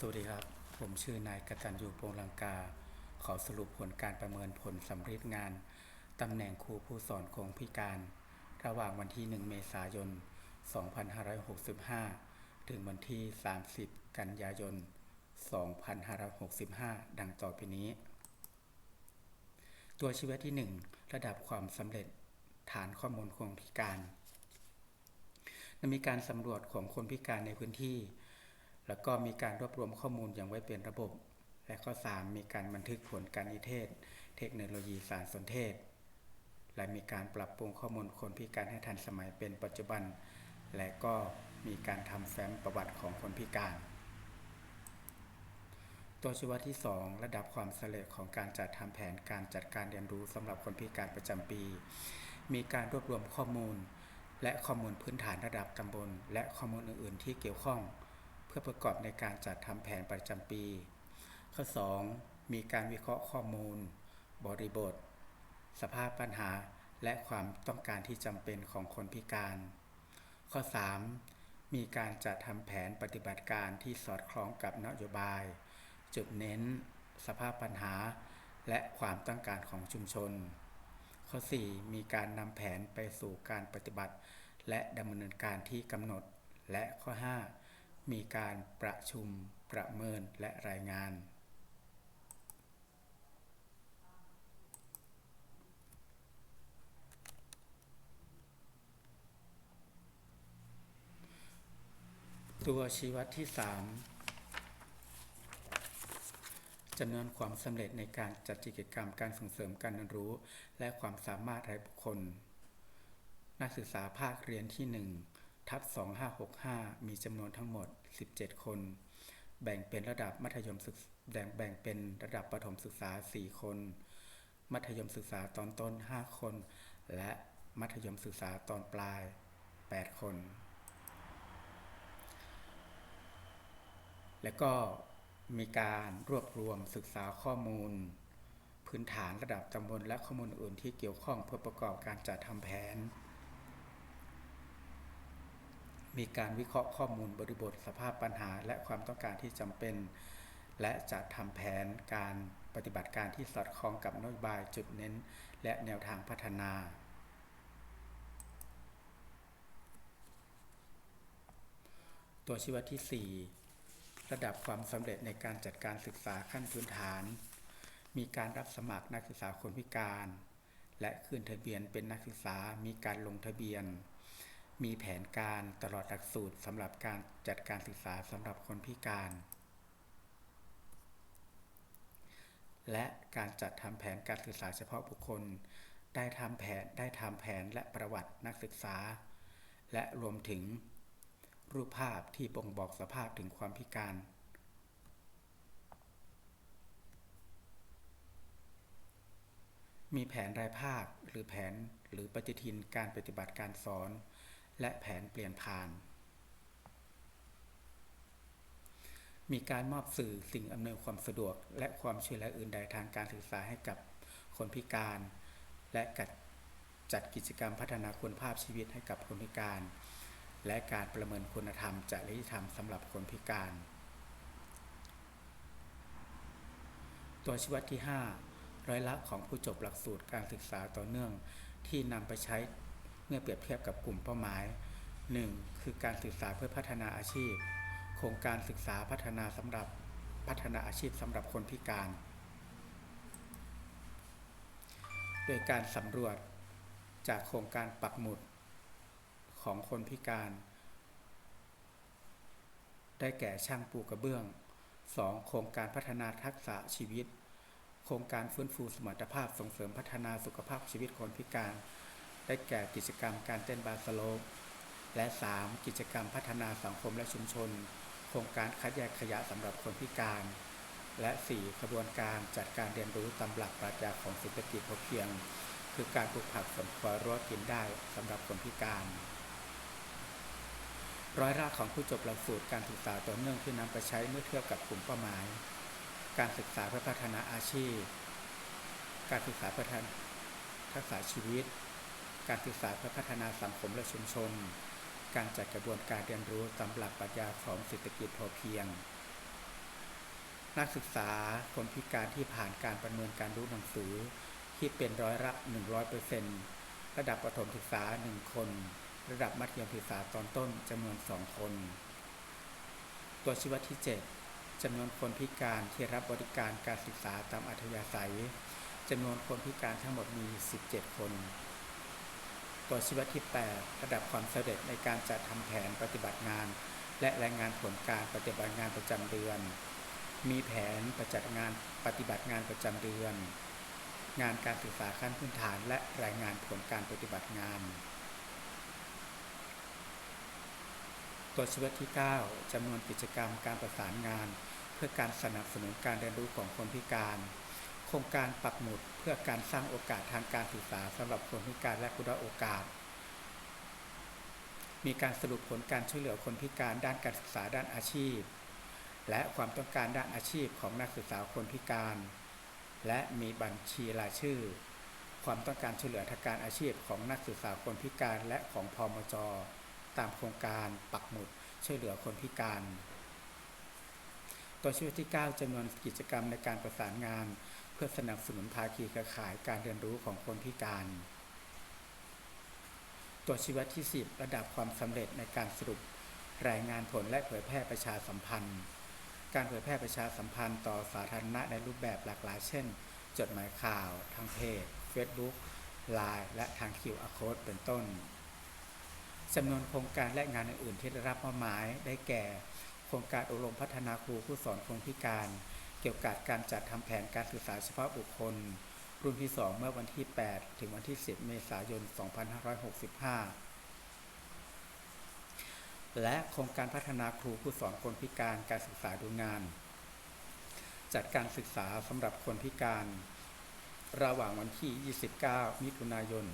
สวัสดีครับ ผมชื่อนายกตัญญูโปงลังกา ขอสรุปผลการประเมินผลสำเร็จงาน ตำแหน่งครูผู้สอนของพิการ ระหว่างวันที่ 1 เมษายน 2565 ถึงวันที่ 30 กันยายน 2565 ดังต่อไปนี้ ตัวชีวที่ 1 ระดับความสำเร็จฐานข้อมูลของพิการมีการสำรวจของคนพิการในพื้นที่ แล้วก็มีการรวบรวมข้อมูลอย่างไว้เป็นระบบ และข้อ 3 มีการบันทึกผลการนิเทศ เทคโนโลยีสารสนเทศ และมีการปรับปรุงข้อมูลคนพิการให้ทันสมัยเป็นปัจจุบัน และก็มีการทำแฟ้มประวัติของคนพิการ ตัวชีวที่ 2 ระดับความสำเร็จของการจัดทำแผนการจัดการเรียนรู้สำหรับคนพิการประจำปี มีการรวบรวมข้อมูล และข้อมูลพื้นฐานระดับตำบล และข้อมูลอื่น ๆ ที่เกี่ยวข้อง เพื่อประกอบในการจัดทำแผนประจำปี ข้อ 2 มีการวิเคราะห์ข้อมูล บริบท สภาพปัญหา และความต้องการที่จำเป็นของคนพิการ ข้อ 3 มีการจัดทำแผนปฏิบัติการที่สอดคล้องกับนโยบาย จุดเน้น สภาพปัญหา และความต้องการของชุมชน ข้อ 4 มีการนำแผนไปสู่การปฏิบัติ และดำเนินการที่กำหนด และข้อ 5 มีการประชุมประเมินและรายงาน ตัวชี้วัดที่ 3จำนวนความสำเร็จในการจัดกิจกรรมการส่งเสริมการเรียนรู้ และความสามารถรายบุคคล นักศึกษาภาคเรียนที่ 1 ทับ2565 มีจำนวนทั้งหมด 17 คน แบ่งเป็นระดับมัธยมศึกแบ่งแบ่งเป็นระดับประถมศึกษา 4 คน มัธยมศึกษาตอนต้น 5 คน และมัธยมศึกษาตอนปลาย 8 คน และก็มีการรวบรวมศึกษาข้อมูล พื้นฐานระดับตำบลและข้อมูลอื่นที่เกี่ยวข้องเพื่อประกอบการจัดทำแผน มีการวิเคราะห์ข้อมูลบริบทสภาพปัญหา และความต้องการที่จำเป็น และจัดทำแผนการปฏิบัติการที่สอดคล้องกับนโยบายจุดเน้น และแนวทางพัฒนาตัวชี้วัดที่ 4 ระดับความสำเร็จในการจัดการศึกษาขั้นพื้นฐาน มีการรับสมัครนักศึกษาคนพิการ และขึ้นทะเบียนเป็นนักศึกษามีการลงทะเบียน มีแผนการตลอดหลักสูตรสำหรับการจัดการศึกษาสำหรับคนพิการ และการจัดทำแผนการศึกษาเฉพาะบุคคล ได้ทำแผนได้ทำแผนและประวัตินักศึกษา และรวมถึง รูปภาพที่บ่งบอกสภาพถึงความพิการ มีแผนรายภาคหรือแผนหรือปฏิทินการปฏิบัติการสอน และแผนเปลี่ยนผ่าน มีการมอบสื่อสิ่งอำนวยความสะดวก และความช่วยเหลืออื่นใดทางการศึกษาให้กับคนพิการ และจัดกิจกรรมพัฒนาคุณภาพชีวิตให้กับคนพิการ และการประเมินคุณธรรมจริยธรรมสำหรับคนพิการ ตัวชี้วัดที่ 5 ร้อยละของผู้จบหลักสูตรการศึกษาต่อเนื่องที่นำไปใช้ เมื่อเปรียบเทียบกับกลุ่มเป้าหมาย 1. คือการศึกษาเพื่อพัฒนาอาชีพ โครงการศึกษาพัฒนาสำหรับพัฒนาอาชีพสำหรับคนพิการ โดยการสำรวจจากโครงการปักหมุดของคนพิการ ได้แก่ช่างปูกระเบื้อง 2. โครงการพัฒนาทักษะชีวิต โครงการฟื้นฟูสมรรถภาพส่งเสริมพัฒนาสุขภาพชีวิตคนพิการ ได้แก่กิจกรรมการเต้นบาสโลปและ 3. กิจกรรมพัฒนาสังคมและชุมชน โครงการคัดแยกขยะสำหรับคนพิการ และ 4. กระบวนการจัดการเรียนรู้ตามหลักปรัชญาของเศรษฐกิจพอเพียง คือการปลูกผักสวนครัวรั้วกินได้สำหรับคนพิการ ร้อยละของผู้จบหลักสูตรการศึกษาต่อเนื่องที่นำไปใช้เมื่อเทียบกับกลุ่มเป้าหมาย การศึกษาเพื่อพัฒนาอาชีพ การศึกษาเพื่อทักษะชีวิต การศึกษาเพื่อพัฒนาสังคมและชุมชน การจัดกระบวนการเรียนรู้ตามหลักปรัชญาของเศรษฐกิจพอเพียง นักศึกษาคนพิการที่ผ่านการประเมินการรู้หนังสือที่เป็นร้อยละ100%ระดับประถมศึกษา 1 คน ระดับมัธยมศึกษาตอนต้นจำนวน 2 คน ตัวชี้วัดที่ 7จำนวนคนพิการที่รับบริการการศึกษาตามอัธยาศัยจำนวนคนพิการทั้งหมดมี 17 คน ตัวชี้วัดที่ 8 ระดับความสำเร็จในการจัดทำแผนปฏิบัติงาน และรายงานผลการปฏิบัติงานประจำเดือน มีแผนประจัดงานปฏิบัติงานประจำเดือน งานการศึกษาขั้นพื้นฐาน และรายงานผลการปฏิบัติงาน ตัวชี้วัดที่ 9จำนวนกิจกรรมการประสานงาน เพื่อการสนับสนุนการเรียนรู้ของคนพิการ โครงการปักหมุดเพื่อการสร้างโอกาสทางการศึกษาสำหรับคนพิการและผู้ด้อยโอกาส มีการสรุปผลการช่วยเหลือคนพิการด้านการศึกษาด้านอาชีพ และความต้องการด้านอาชีพของนักศึกษาคนพิการ และมีบัญชีรายชื่อ ความต้องการช่วยเหลือทางการอาชีพของนักศึกษาคนพิการและของพมจตามโครงการปักหมุดช่วยเหลือคนพิการ ตัวชี้วัดที่ 9จำนวนกิจกรรมในการประสานงาน พื่อสนับสนุนภาคีเครือข่ายการเรียนรู้ของคนพิการ ตัวชีวัดที่ 10 ระดับความสำเร็จในการสรุปรายงานผลและเผยแพร่ประชาสัมพันธ์ การเผยแพร่ประชาสัมพันธ์ต่อสาธารณะในรูปแบบหลากหลาย เช่น จดหมายข่าว ทางเพจ Facebook Line และทาง QR Code เป็นต้นจำนวนโครงการและงานอื่นๆที่ได้รับมอบหมายได้แก่ โครงการอบรมพัฒนาครูผู้สอนคนพิการ เกี่ยวกับการจัดทำแผนการศึกษาเฉพาะบุคคล รุ่นที่ 2 เมื่อวันที่ 8 ถึงวันที่ 10 เมษายน 2565 และโครงการพัฒนาครูผู้สอนคนพิการการศึกษาดูงาน จัดการศึกษาสำหรับคนพิการ ระหว่างวันที่ 29 มิถุนายน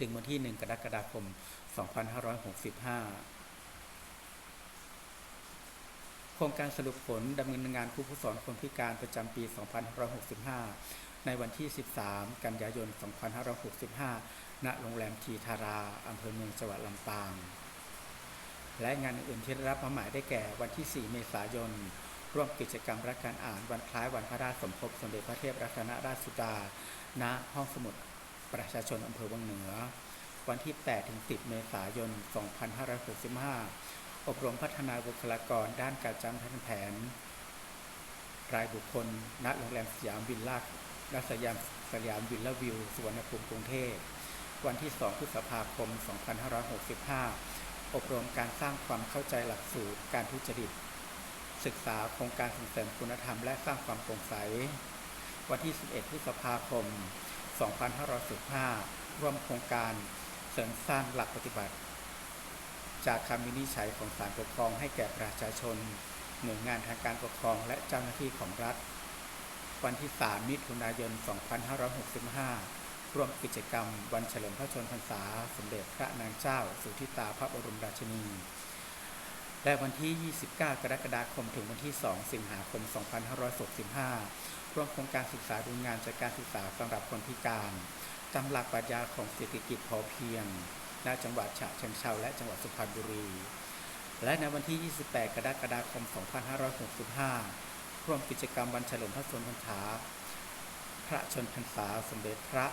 ถึงวันที่ 1 กรกฎาคม 2565 โครงการสรุปผลดำเนินงานครูผู้สอนคนพิการประจำปี 2565 ในวันที่ 13 กันยายน 2565 ณ โรงแรมทีทารา อำเภอเมืองจังหวัดลำปาง และงานอื่นที่ได้รับมอบหมายได้แก่วันที่ 4 เมษายน ร่วมกิจกรรมรักการอ่านวันคล้ายวันพระราชสมภพสมเด็จพระเทพรัตนราชสุดา ณ ห้องสมุดประชาชนอำเภอวังเหนือ วันที่ 8 ถึง 10 เมษายน 2565 อบรมพัฒนาบุคลากรด้านการจำทันแผน รายบุคคล ณ โรงแรมสยามวิลล่าและสยามสยามวิลล่าวิว สุวรรณภูมิกรุงเทพ วันที่ 2 พฤษภาคม 2565 อบรมการสร้างความเข้าใจหลักสูตรการทุจริต ศึกษาโครงการส่งเสริมคุณธรรมและสร้างความโปร่งใส วันที่ 11 พฤษภาคม 2515 ร่วมโครงการเสริมสร้างหลักปฏิบัติ จากคำวินิจฉัยของศาลปกครองให้แก่ประชาชน หน่วยงานทางการปกครองและเจ้าหน้าที่ของรัฐ วันที่ 3 มิถุนายน 2565 ร่วมกิจกรรม วันเฉลิมพระชนมพรรษา สมเด็จพระนางเจ้า สุทิตาพระบรมราชินี และวันที่ 29 กรกฎาคมถึงวันที่ 2 สิงหาคม 2565 ร่วมโครงการศึกษาดูงานจัดการศึกษาสำหรับคนพิการตามหลักปรัชญาของเศรษฐกิจพอเพียง ณจังหวัดฉะเชิงเทราและจังหวัดสุพรรณบุรี และในวันที่ 28 กรกฎาคม 2565 ร่วมกิจกรรมวันเฉลิมพระชนมพรรษา พระชนพรรษาสมเด็จพระ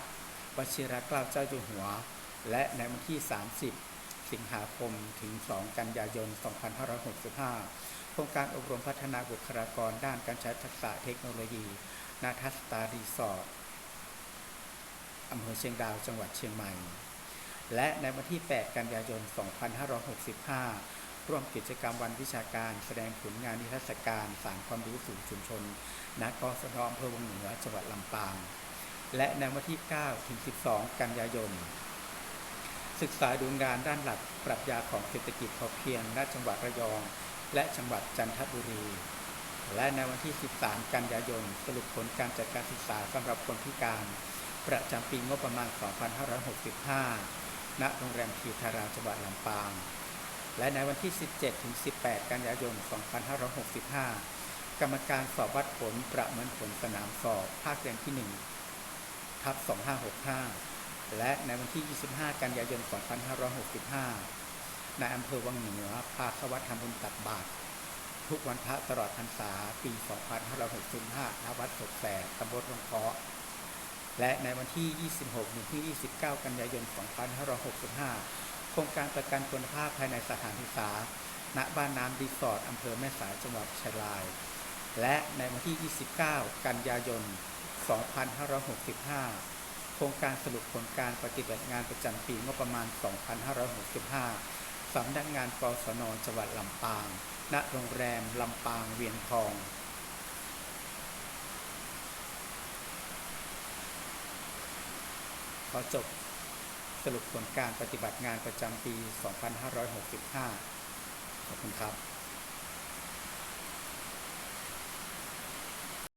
วชิรเกล้าเจ้าอยู่หัว และในวันที่ 30 สิงหาคมถึง 2 กันยายน 2565 โครงการอบรมพัฒนาบุคลากรด้านการใช้ทักษะเทคโนโลยี นาทัสตารีสอร์ทอำเภอเชียงดาวจังหวัดเชียงใหม่ และในวันที่ 8 กันยายน 2565 ร่วมกิจกรรมวันวิชาการ แสดงผลงานนิทรรศการสารความรู้สู่ชุมชนณกสนอำเภอวังเหนือจังหวัดลำปาง และในวันที่ 9 ถึง 12 กันยายน ศึกษาดูงานด้านหลักปรัชญาของเศรษฐกิจพอเพียงณจังหวัดระยอง และจังหวัดจันทบุรีและในวันที่ 13 กันยายน สรุปผลการจัดการศึกษาสำหรับคนพิการ ประจำปีงบประมาณ 2565 ณโรงแรมทีทาราจังหวัดลำปาง และในวันที่ 17ถึง18 กันยายน 2565 กรรมการสอบวัดผลประเมินผลสนามสอบภาคเรียนที่ 1 ทับ 2565 และในวันที่ 25 กันยายน 2565 ในอำเภอวังเหนือพาเข้าวัดทำบุญตักบาตรทุกวันพระตลอดพรรษาปี 2565ณวัดศกแสตำบลรงเคาะ และในวันที่ 26ถึงที่ 29 กันยายน 2565 โครงการประกันคุณภาพภายในสถานศึกษา ณ บ้านน้ำรีสอร์ทอำเภอแม่สายจังหวัดชัยลาย และในวันที่ 29 กันยายน 2565 โครงการสรุปผลการปฏิบัติงานประจำปีงบประมาณ 2565 สำนักงานกศนจังหวัดลำปาง ณ โรงแรมลำปางเวียงทอง อจบสรุปผลการปฏิบัติงานประจำปี 2565 ขอบคุณครับ